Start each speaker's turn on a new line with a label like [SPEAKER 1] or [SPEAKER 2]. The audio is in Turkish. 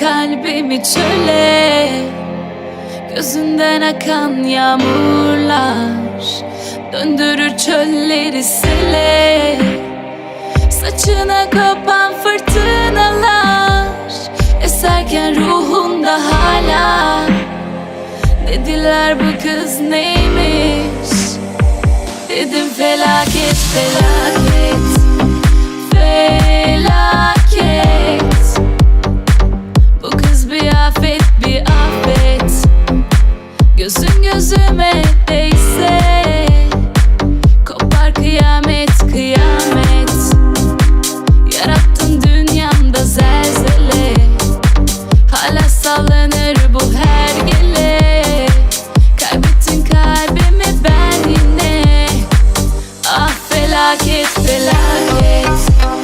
[SPEAKER 1] kalbimi çöle. Gözünden akan yağmurlar Döndürür çölleri sele. Saçına kapan fırtınalar Eserken ruhunda hala. Dediler bu kız neymiş? Dedim felaket Felaket Gözün gözüme değse Kopar kıyamet kıyamet. Yarattın dünyamda zelzele Hala sallanır bu her gele Kaybettin kalbimi ben yine. Ah felaket felaket.